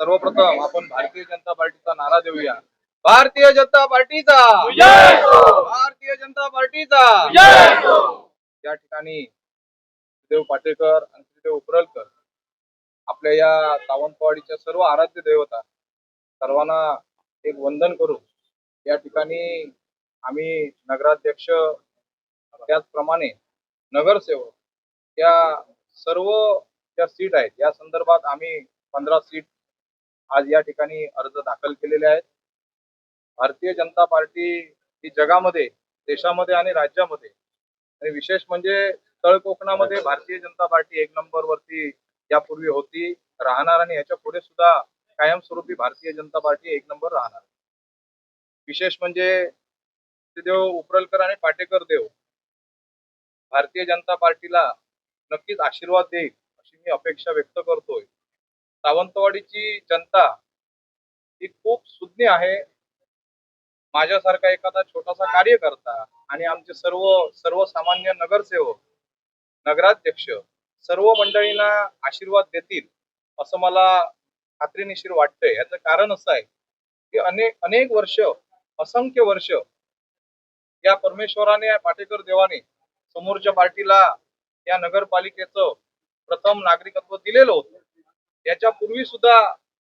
सर्वप्रथम आपण भारतीय जनता पार्टीचा नारा देऊया. भारतीय जनता पार्टीचा. भारतीय जनता पार्टीचा. या ठिकाणी देव पाटेकर आणि श्रीदेव उपरलकर आपल्या या सावंतवाडीच्या सर्व आराध्य देवता सर्वांना एक वंदन करू. या ठिकाणी आम्ही नगराध्यक्ष त्याचप्रमाणे नगरसेवक या सर्व ज्या सीट आहेत या संदर्भात आम्ही पंधरा सीट आज या ठिकाणी अर्ज दाखल केलेले आहेत. भारतीय जनता पार्टी ही जगामध्ये देशामध्ये आणि राज्यामध्ये आणि विशेष म्हणजे तळ कोकणामध्ये भारतीय जनता पार्टी एक नंबर वरती यापूर्वी होती राहणार आणि याच्यापुढे सुद्धा कायमस्वरूपी भारतीय जनता पार्टी एक नंबर राहणार. विशेष म्हणजे देव उपरलकर आणि पाटेकर देव भारतीय जनता पार्टीला नक्कीच आशीर्वाद देईल अशी मी अपेक्षा व्यक्त करतोय. सावंतवाडीची जनता ही खूप सुज्ञ आहे. माझ्यासारखा एखादा छोटासा कार्यकर्ता आणि आमचे सर्व सर्वसामान्य नगरसेवक नगराध्यक्ष सर्व मंडळींना आशीर्वाद देतील असं मला खात्रीनिशीर वाटतंय. याचं कारण असं आहे की अनेक अनेक वर्ष असंख्य वर्ष या परमेश्वराने पाटेकर देवाने समोरच्या पार्टीला या नगरपालिकेचं प्रथम नागरिकत्व दिलेलं होतं. याच्यापूर्वी सुद्धा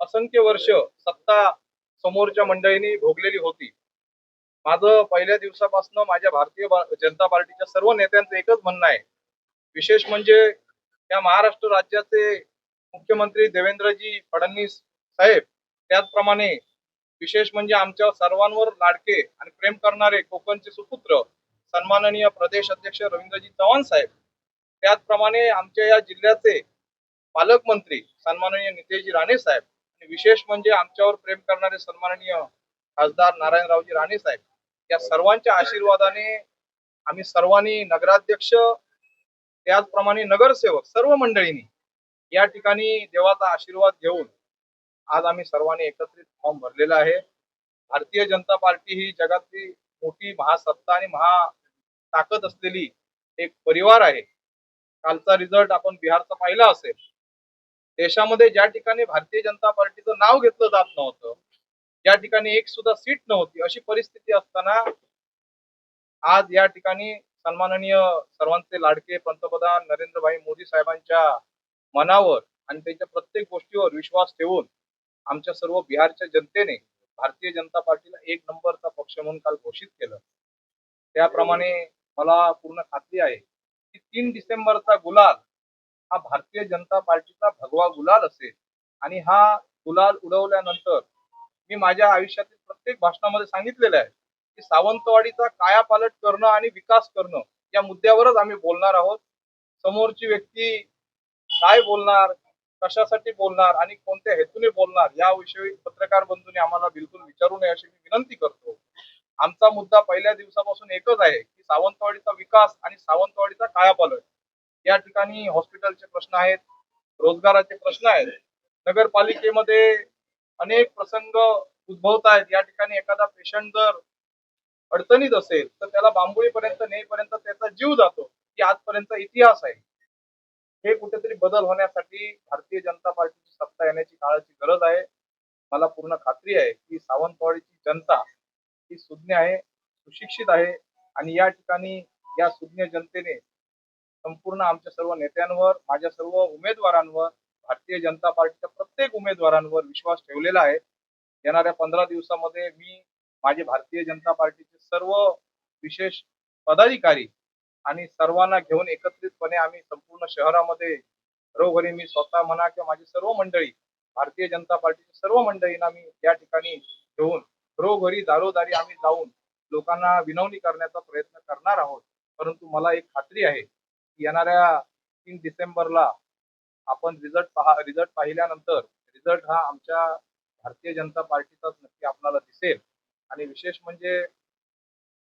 असंख्य वर्ष सत्ता समोरच्या मंडळींनी भोगलेली होती. माझं पहिल्या दिवसापासून माझ्या भारतीय जनता पार्टीच्या सर्व नेत्यांचं एकच म्हणणं आहे. विशेष म्हणजे या महाराष्ट्र राज्याचे मुख्यमंत्री देवेंद्रजी फडणवीस साहेब त्याचप्रमाणे विशेष म्हणजे आमच्या सर्वांवर लाडके आणि प्रेम करणारे कोकणचे सुपुत्र सन्माननीय प्रदेश अध्यक्ष रवींद्रजी चव्हाण साहेब त्याचप्रमाणे आमच्या या जिल्ह्याचे पालकमंत्री सन्माननीय नितेशजी राणे साहेब आणि विशेष म्हणजे आमच्यावर प्रेम करणारे सन्माननीय खासदार नारायणरावजी राणे साहेब या सर्वांच्या आशीर्वादाने आम्ही सर्वांनी नगराध्यक्ष त्याचप्रमाणे नगरसेवक सर्व मंडळींनी या ठिकाणी देवाचा आशीर्वाद घेऊन आज आम्ही सर्वांनी एकत्रित फॉर्म भरलेला आहे. भारतीय जनता पार्टी ही जगातली मोठी महासत्ता आणि महा ताकद असलेली एक परिवार आहे. कालचा रिझल्ट आपण बिहारचा पाहिला असेल देशामध्ये ज्या ठिकाणी भारतीय जनता पार्टीचं नाव घेतलं जात नव्हतं ज्या ठिकाणी एक सुद्धा सीट नव्हती अशी परिस्थिती असताना आज या ठिकाणी सन्माननीय सर्वांचे लाडके पंतप्रधान नरेंद्रभाई मोदी साहेबांच्या मनावर आणि त्यांच्या प्रत्येक गोष्टीवर विश्वास ठेवून आमच्या सर्व बिहारच्या जनतेने भारतीय जनता पार्टीला एक नंबरचा पक्ष म्हणून काल घोषित केलं. त्याप्रमाणे मला पूर्ण खात्री आहे की तीन डिसेंबरचा गुलाल हा भारतीय जनता पार्टीचा भगवा गुलाल असेल. आणि हा गुलाल उडवल्यानंतर मी माझ्या आयुष्यातील प्रत्येक भाषणामध्ये सांगितलेलं आहे की सावंतवाडीचा कायापालट करणं आणि विकास करणं या मुद्द्यावरच आम्ही बोलणार आहोत. समोरची व्यक्ती काय बोलणार कशासाठी बोलणार आणि कोणत्या हेतूने बोलणार याविषयी पत्रकार बंधूंनी आम्हाला बिलकुल विचारू नये अशी मी विनंती करतो. आमचा मुद्दा पहिल्या दिवसापासून एकच आहे की सावंतवाडीचा विकास आणि सावंतवाडीचा कायापालट. या ठिकाणी हॉस्पिटलचे प्रश्न आहेत रोजगाराचे प्रश्न आहेत. नगरपालिकेमध्ये अनेक प्रसंग उद्भवत आहेत. या ठिकाणी एखादा पेशंट जर अडचणीत असेल तर त्याला बांबोळीपर्यंत नेईपर्यंत त्याचा जीव जातो. की आजपर्यंत इतिहास आहे. हे कुठेतरी बदल होण्यासाठी भारतीय जनता पार्टीची सत्ता येण्याची काळाची गरज आहे. मला पूर्ण खात्री आहे की सावंतवाडीची जनता ही सुज्ञ आहे सुशिक्षित आहे आणि या ठिकाणी या सुज्ञ जनतेने संपूर्ण आमच्या सर्व नेत्यांवर माझ्या सर्व उमेदवारांवर भारतीय जनता पार्टीच्या प्रत्येक उमेदवारांवर विश्वास ठेवलेला आहे. येणाऱ्या पंधरा दिवसामध्ये मी माझे भारतीय जनता पार्टीचे सर्व विशेष पदाधिकारी आणि सर्वांना घेऊन एकत्रितपणे आम्ही संपूर्ण शहरामध्ये घरोघरी मी स्वतः म्हणा किंवा माझी सर्व मंडळी भारतीय जनता पार्टीच्या सर्व मंडळींना मी या ठिकाणी घेऊन घरोघरी दारोदारी आम्ही जाऊन लोकांना विनवणी करण्याचा प्रयत्न करणार आहोत. परंतु मला एक खात्री आहे येणाऱ्या तीन डिसेंबरला आपण रिझल्ट पहा रिझल्ट पाहिल्यानंतर रिझल्ट हा आमच्या भारतीय जनता पार्टीचाच नक्की आपल्याला दिसेल. आणि विशेष म्हणजे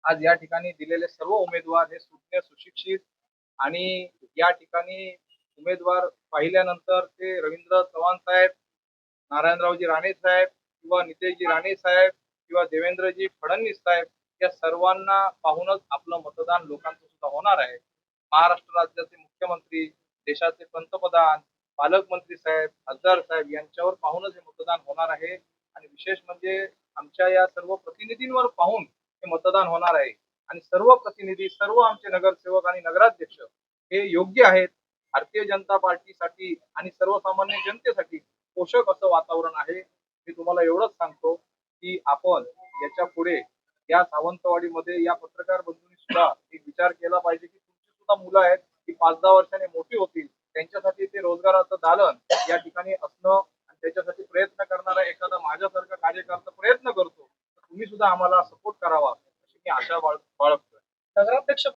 आज या ठिकाणी दिलेले सर्व उमेदवार हे सुज्ञ सुशिक्षित आणि या ठिकाणी उमेदवार पाहिल्यानंतर ते रवींद्र चव्हाण साहेब नारायणरावजी राणे साहेब किंवा नितेशजी राणे साहेब किंवा देवेंद्रजी फडणवीस साहेब या सर्वांना पाहूनच आपलं मतदान लोकांचं सुद्धा होणार आहे. महाराष्ट्र राज्याचे मुख्यमंत्री देशाचे पंतप्रधान पालकमंत्री साहेब खासदार साहेब यांच्यावर पाहूनच हे मतदान होणार आहे. आणि विशेष म्हणजे आमच्या या सर्व प्रतिनिधींवर पाहून हे मतदान होणार आहे. आणि सर्व प्रतिनिधी सर्व आमचे नगरसेवक आणि नगराध्यक्ष हे योग्य आहेत. भारतीय जनता पार्टीसाठी आणि सर्वसामान्य जनतेसाठी पोषक असं वातावरण आहे. मी तुम्हाला एवढंच सांगतो की आपण याच्यापुढे या सावंतवाडीमध्ये या पत्रकार बंधूंनी सुद्धा एक विचार केला पाहिजे की सुद्धा मुलं आहेत की पाच दहा वर्षाने मोठी होतील त्यांच्यासाठी ते रोजगाराचं दालन या ठिकाणी असणं आणि त्याच्यासाठी प्रयत्न करणारा एखादा माझ्यासारखा कार्यकर्ता प्रयत्न करतो तुम्ही सुद्धा आम्हाला